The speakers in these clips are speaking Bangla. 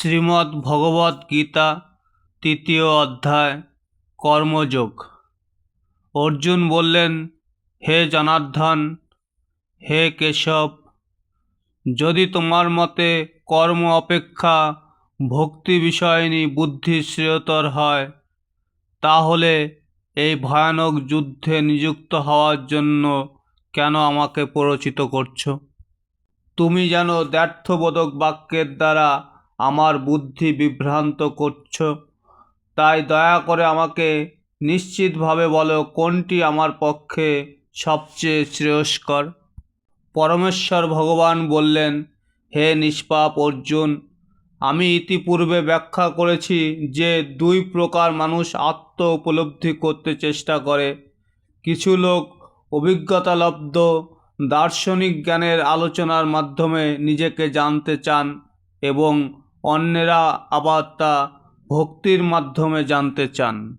শ্রীমদ্ ভগবদ গীতা, তৃতীয় অধ্যায়, কর্মযোগ। অর্জুন বললেন, হে জনার্দন, হে কেশব, যদি তোমার মতে কর্ম অপেক্ষা ভক্তি বিষয়নী বুদ্ধি শ্রেয়তর হয়, তাহলে এই ভয়ানক যুদ্ধে নিযুক্ত হওয়ার জন্য কেন আমাকে প্ররোচিত করছ? তুমি যেন দ্ব্যর্থবোধক বাক্যের দ্বারা আমার বুদ্ধি বিভ্রান্ত করছ। তাই দয়া করে আমাকে নিশ্চিতভাবে বলো কোনটি আমার পক্ষে সবচেয়ে শ্রেয়স্কর। পরমেশ্বর ভগবান বললেন, হে নিষ্পাপ অর্জুন, আমি ইতিপূর্বে ব্যাখ্যা করেছি যে দুই প্রকার মানুষ আত্ম উপলব্ধি করতে চেষ্টা করে। কিছু লোক অভিজ্ঞতালব্ধ, দার্শনিক জ্ঞানের আলোচনার মাধ্যমে নিজেকে জানতে চান এবং অন্যেরা আবার তা ভক্তির মাধ্যমে জানতে চান।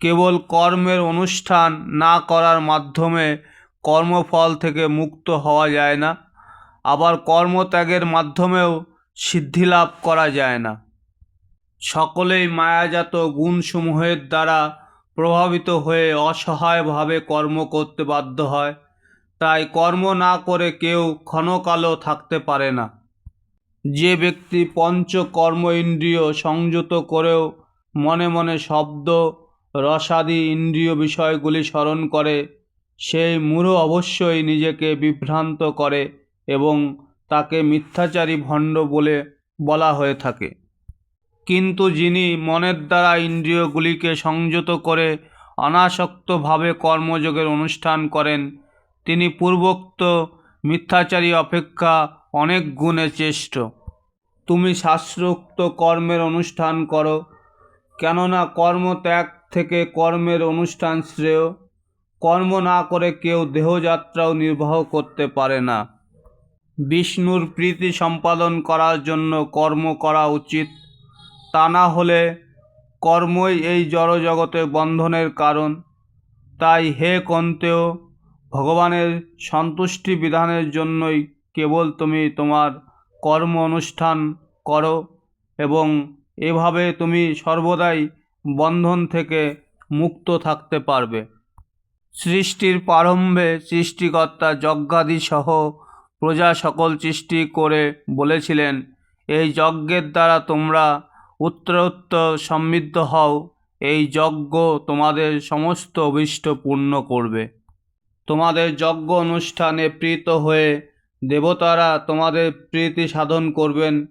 কেবল কর্মের অনুষ্ঠান না করার মাধ্যমে কর্মফল থেকে মুক্ত হওয়া যায় না, আবার কর্মত্যাগের মাধ্যমেও সিদ্ধিলাভ করা যায় না। সকলেই মায়াজাত গুণসমূহের দ্বারা প্রভাবিত হয়ে অসহায়ভাবে কর্ম করতে বাধ্য হয়, তাই কর্ম না করে কেউ ক্ষণকালও থাকতে পারে না। যে ব্যক্তি পঞ্চ কর্ম ইন্দ্রিয় সংযত করেও মনে মনে শব্দ, রসাদি ইন্দ্রিয় বিষয়গুলি স্মরণ করে, সেই মূঢ় অবশ্যই নিজেকে বিভ্রান্ত করে এবং তাকে মিথ্যাচারী ভণ্ড বলে বলা হয়ে থাকে। কিন্তু যিনি মনের দ্বারা ইন্দ্রিয়গুলিকে সংযত করে অনাসক্তভাবে কর্মযোগের অনুষ্ঠান করেন, তিনি পূর্বোক্ত মিথ্যাচারী অপেক্ষা অনেক গুণে চেষ্ট তুমি শাস্ত্রোক্ত কর্মের অনুষ্ঠান করো, কেননা কর্মত্যাগ থেকে কর্মের অনুষ্ঠান শ্রেয়। কর্ম না করে কেউ দেহযাত্রাও নির্বাহ করতে পারে না। বিষ্ণুর প্রীতি সম্পাদন করার জন্য কর্ম করা উচিত। তা না হলে কর্মই এই জড়জগতে বন্ধনের কারণ। তাই হে কন্তেয় ভগবানের সন্তুষ্টি বিধানের জন্যই কেবল তুমি তোমার কর্ম অনুষ্ঠান করো এবং এভাবে তুমি সর্বদাই বন্ধন থেকে মুক্ত থাকতে পারবে। সৃষ্টির প্রারম্ভে সৃষ্টিকর্তা যজ্ঞাদি সহ প্রজা সকল সৃষ্টি করে বলেছিলেন, এই যজ্ঞের দ্বারা তোমরা উত্তরোত্তর সমৃদ্ধ হও। এই যজ্ঞ তোমাদের সমস্ত অভীষ্ট পূর্ণ করবে। তোমাদের যজ্ঞ অনুষ্ঠানে প্রীত হয়ে দেবতারা তোমাদের প্রীতি সাধন করবেন।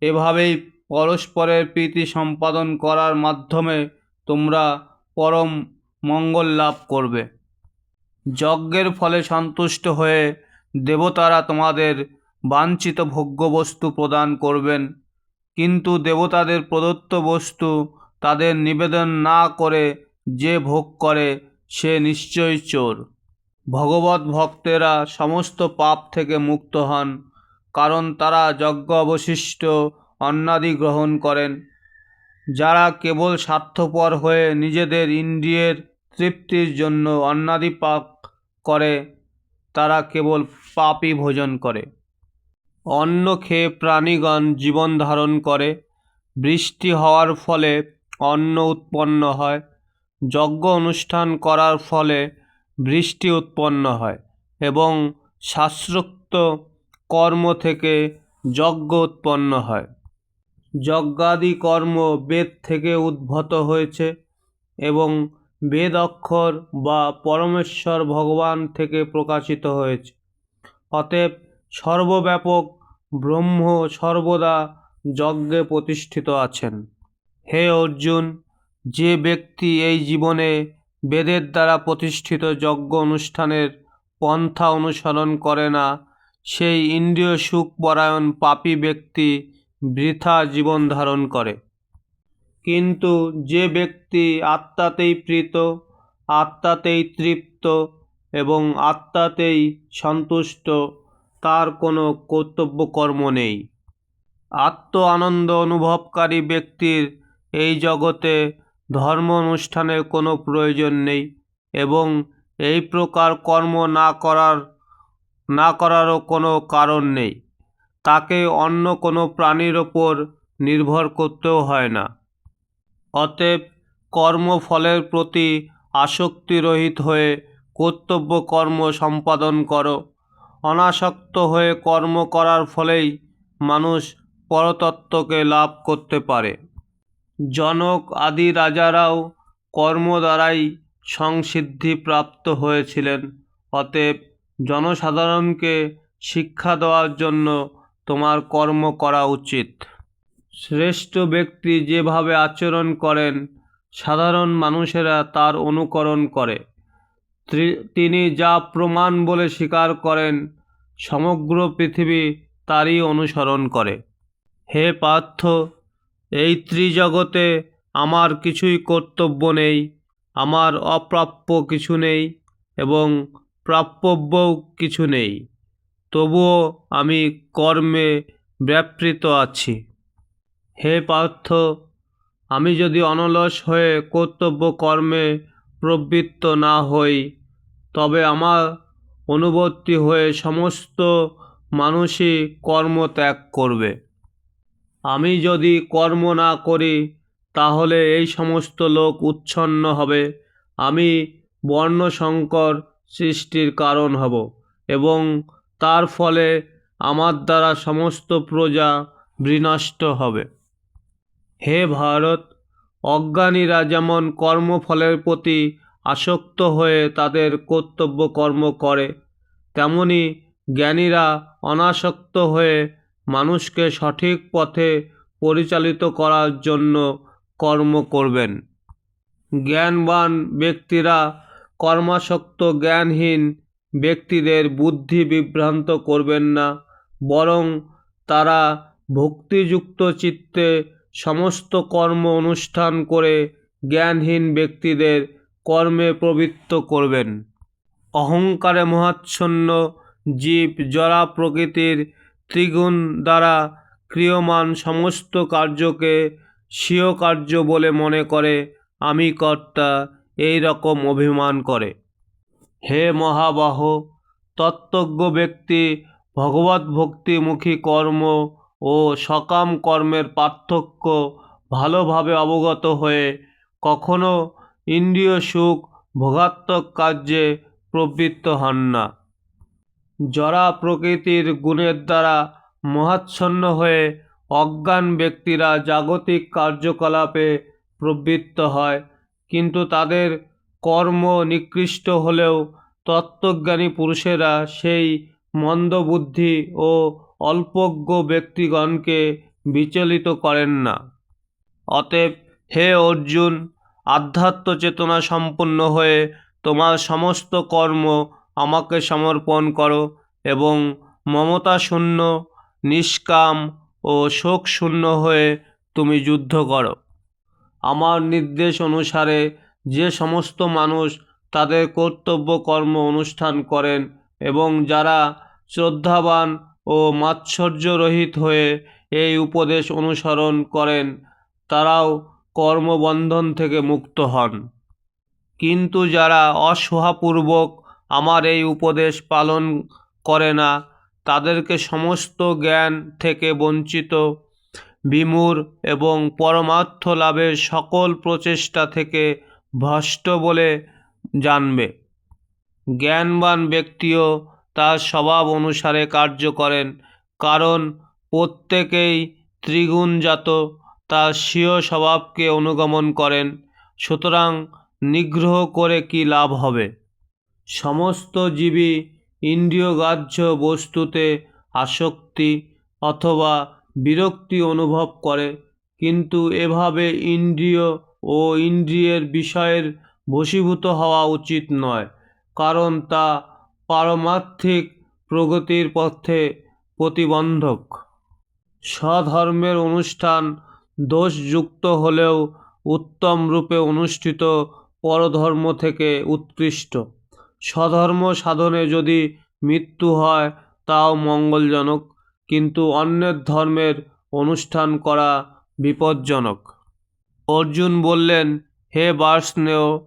এভাবেই পরস্পরের প্রীতি সম্পাদন করার মাধ্যমে তোমরা পরম মঙ্গল লাভ করবে। যজ্ঞের ফলে সন্তুষ্ট হয়ে দেবতারা তোমাদের বাঞ্ছিত ভোগ্যবস্তু প্রদান করবেন। কিন্তু দেবতাদের প্রদত্ত বস্তু তাদের নিবেদন না করে যে ভোগ করে সে নিশ্চয়ই চোর। ভগবত ভক্তেরা সমস্ত পাপ থেকে মুক্ত হন, কারণ তারা যজ্ঞ অবশিষ্ট অন্নাদি গ্রহণ করেন। যারা কেবল স্বার্থপর হয়ে নিজেদের ইন্দ্রিয়ের তৃপ্তির জন্য অন্নাদি পাক করে, তারা কেবল পাপই ভোজন করে। অন্ন খেয়ে প্রাণীগণ জীবন ধারণ করে। বৃষ্টি হওয়ার ফলে অন্ন উৎপন্ন হয়। যজ্ঞ অনুষ্ঠান করার ফলে বৃষ্টি উৎপন্ন হয় এবং শাস্ত্রোক্ত কর্ম থেকে যজ্ঞ উৎপন্ন হয়। যজ্ঞাদি কর্ম বেদ থেকে উদ্ভূত হয়েছে এবং বেদ অক্ষর বা পরমেশ্বর ভগবান থেকে প্রকাশিত হয়েছে। অতএব সর্বব্যাপক ব্রহ্ম সর্বদা যজ্ঞে প্রতিষ্ঠিত আছেন। হে অর্জুন, যে ব্যক্তি এই জীবনে বেদের দ্বারা প্রতিষ্ঠিত যজ্ঞ অনুষ্ঠানের পন্থা অনুসরণ করে না, সেই ইন্দ্রিয় সুখ পরায়ণ পাপী ব্যক্তি বৃথা জীবন ধারণ করে। কিন্তু যে ব্যক্তি আত্মাতেই প্রীত, আত্মাতেই তৃপ্ত এবং আত্মাতেই সন্তুষ্ট, তার কোনো কর্তব্য কর্ম নেই। আত্ম আনন্দ অনুভবকারী ব্যক্তির এই জগতে ধর্ম অনুষ্ঠানের কোনো প্রয়োজন নেই এবং এই প্রকার কর্ম না করার, না করারও কোনো কারণ নেই। তাকে অন্য কোনো প্রাণীর ওপর নির্ভর করতেও হয় না। অতএব কর্মফলের প্রতি আসক্তিরহিত হয়ে কর্তব্য কর্ম সম্পাদন করো। অনাসক্ত হয়ে কর্ম করার ফলেই মানুষ পরতত্ত্বকে লাভ করতে পারে। জনক আদি রাজারাও কর্ম দ্বারাই সংসিদ্ধি প্রাপ্ত হয়েছিলেন। অতএব জনসাধারণকে শিক্ষা দেওয়ার জন্য তোমার কর্ম করা উচিত। শ্রেষ্ঠ ব্যক্তি যেভাবে আচরণ করেন, সাধারণ মানুষেরা তার অনুকরণ করে। তিনি যা প্রমাণ বলে স্বীকার করেন, সমগ্র পৃথিবী তারই অনুসরণ করে। হে পার্থ এই ত্রিজগতে আমার কিছুই কর্তব্য নেই, আমার অপ্রাপ্য কিছু নেই এবং প্রাপ্যব্যও কিছু নেই। তবুও আমি কর্মে ব্যাপৃত আছি। হে পার্থ, আমি যদি অনলস হয়ে কর্তব্য কর্মে প্রবৃত্ত না হই, তবে আমার অনুবর্তী হয়ে সমস্ত মানুষই কর্ম ত্যাগ করবে। আমি যদি কর্ম না করি, তাহলে এই সমস্ত লোক উচ্ছন্ন হবে। আমি বর্ণসংকর সৃষ্টির কারণ হব এবং তার ফলে আমার দ্বারা সমস্ত প্রজা বিনষ্ট হবে। হে ভারত, অজ্ঞানীরা যেমন কর্মফলের প্রতি আসক্ত হয়ে তাদের কর্তব্য কর্ম করে, তেমনি জ্ঞানীরা অনাসক্ত হয়ে মানুষকে সঠিক পথে পরিচালিত করার জন্য কর্ম করবেন। জ্ঞানবান ব্যক্তিরা কর্মাসক্ত জ্ঞানহীন ব্যক্তিদের বুদ্ধি বিভ্রান্ত করবেন না, বরং তারা ভক্তিযুক্ত চিত্তে সমস্ত কর্ম অনুষ্ঠান করে জ্ঞানহীন ব্যক্তিদের কর্মে প্রবৃত্ত করবেন। অহংকারে মহাচ্ছন্ন জীব জরা প্রকৃতির ত্রিগুণ দ্বারা ক্রিয়মান সমস্ত কার্যকে স্বীয় কার্য বলে মনে করে, আমি কর্তা এই রকম অভিমান করে। হে মহাবাহ, তত্ত্বজ্ঞ ব্যক্তি, ভগবত ভক্তিমুখী কর্ম ও সকাম কর্মের পার্থক্য ভালোভাবে অবগত হয়ে, কখনো ইন্দ্রিয় সুখ ভোগাত্মক কার্যে প্রবৃত্ত হন না। জরা প্রকৃতির গুণের দ্বারা মহাচ্ছন্ন হয়ে অজ্ঞান ব্যক্তিরা জাগতিক কার্যকলাপে প্রবৃত্ত হয়। কিন্তু তাদের কর্ম নিকৃষ্ট হলেও তত্ত্বজ্ঞানী পুরুষেরা সেই মন্দবুদ্ধি ও অল্পজ্ঞ ব্যক্তিগণকে বিচলিত করেন না। অতএব হে অর্জুন আধ্যাত্ম চেতনা সম্পন্ন হয়ে তোমার সমস্ত কর্ম আমাকে সমর্পণ করো এবং মমতা শূন্য নিষ্কাম ও শোক শূন্য হয়ে তুমি যুদ্ধ করো। আমার নির্দেশ অনুসারে যে সমস্ত মানুষ তাদের কর্তব্য কর্ম অনুষ্ঠান করেন এবং যারা শ্রদ্ধাবান ও মাৎসর্যরহিত হয়ে এই উপদেশ অনুসরণ করেন, তারাও কর্মবন্ধন থেকে মুক্ত হন। কিন্তু যারা অসহাপূর্বক আমার এই উপদেশ পালন করে না। তাদেরকে সমস্ত জ্ঞান থেকে বঞ্চিত বিমূঢ় এবং পরমার্থ লাভের সকল প্রচেষ্টা থেকে ভ্রষ্ট বলে জানবে। জ্ঞানবান ব্যক্তিও তার স্বভাব অনুসারে কার্য করেন, কারণ প্রত্যেকেই ত্রিগুণজাত, তার স্বীয় স্বভাবকে অনুগমন করেন। সুতরাং নিগ্রহ করে কি লাভ হবে? সমস্ত জীবই ইন্দ্রিয়গ্রাহ্য বস্তুতে আসক্তি অথবা বিরক্তি অনুভব করে, কিন্তু এভাবে ইন্দ্রিয় ও ইন্দ্রিয়ের বিষয়ের বশীভূত হওয়া উচিত নয়, কারণ তা পারমার্থিক প্রগতির পথে প্রতিবন্ধক। স্বধর্মের অনুষ্ঠান দোষযুক্ত হলেও উত্তম রূপে অনুষ্ঠিত পরধর্ম থেকে উৎকৃষ্ট। স্বধর্ম সাধনে যদি মৃত্যু হয়, তাও মঙ্গলজনক। কিন্তু অন্যের ধর্মের অনুষ্ঠান করা বিপজ্জনক। অর্জুন বললেন, হে বার্ষ্ণেয়,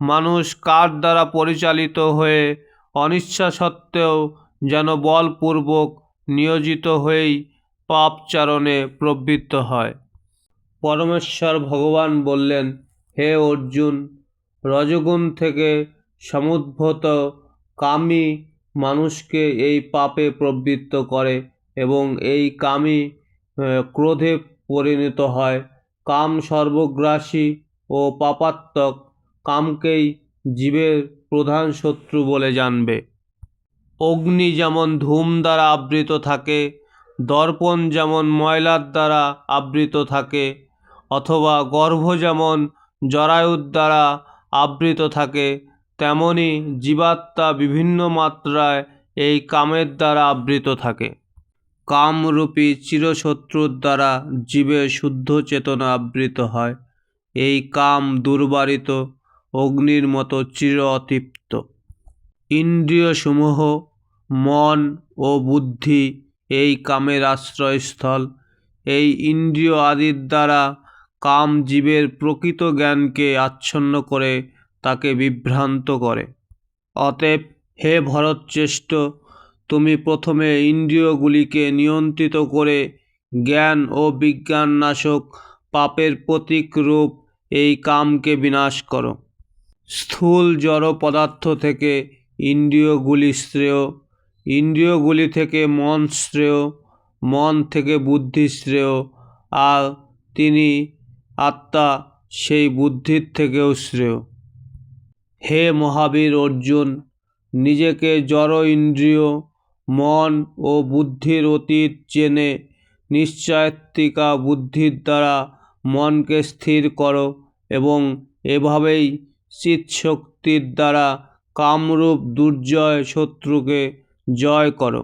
মানুষ কার দ্বারা পরিচালিত হয়ে অনিচ্ছা সত্ত্বেও যেন বলপূর্বক নিয়োজিত হয়েই পাপচারণে প্রবৃত্ত হয়? পরমেশ্বর ভগবান বললেন, হে অর্জুন, রজগুণ থেকে সমুদ্ভূত কামই মানুষকে এই পাপে প্রবৃত্ত করে এবং এই আহ, ক্রোধে পরিণত হয়। কাম সর্বগ্রাসী ও পাপাত্মক কামকেই জীবের প্রধান শত্রু বলে জানবে। অগ্নি যেমন ধূম দ্বারা আবৃত থাকে দর্পণ যেমন ময়লার দ্বারা আবৃত থাকে অথবা গর্ভ যেমন জরায়ুর দ্বারা আবৃত থাকে তেমনি জীবাত্মা বিভিন্ন মাত্রায় এই কামের দ্বারা আবৃত থাকে। কামরূপী চিরশত্রুর দ্বারা জীবের শুদ্ধ চেতনা আবৃত হয়। এই কাম দুর্বারিত, অগ্নির মতো চির অতৃপ্ত। ইন্দ্রিয়সমূহ, মন ও বুদ্ধি এই কামের আশ্রয়স্থল। এই ইন্দ্রিয় আদির দ্বারা কাম জীবের প্রকৃত জ্ঞানকে আচ্ছন্ন করে তাকে বিভ্রান্ত করে। অতএব, হে ভরতশ্রেষ্ঠ, তুমি প্রথমে ইন্দ্রিয়গুলিকে নিয়ন্ত্রিত করে জ্ঞান ও বিজ্ঞান নাশক পাপের প্রতীক রূপ এই কামকে বিনাশ করো। স্থূল জড় পদার্থ থেকে ইন্দ্রিয়গুলি শ্রেয়, ইন্দ্রিয়গুলি থেকে মন শ্রেয়, মন থেকে বুদ্ধি শ্রেয়, আর তিনি আত্মা সেই বুদ্ধির থেকেও শ্রেয়। হে মহাবীর অর্জুন, নিজেকে জড় ইন্দ্রিয়, মন ও বুদ্ধির অতীত চেনে নিশ্চয়াত্মিকা বুদ্ধির দ্বারা মনকে স্থির করো এবং এভাবেই চিৎশক্তির দ্বারা কামরূপ দুর্জয় শত্রুকে জয় করো।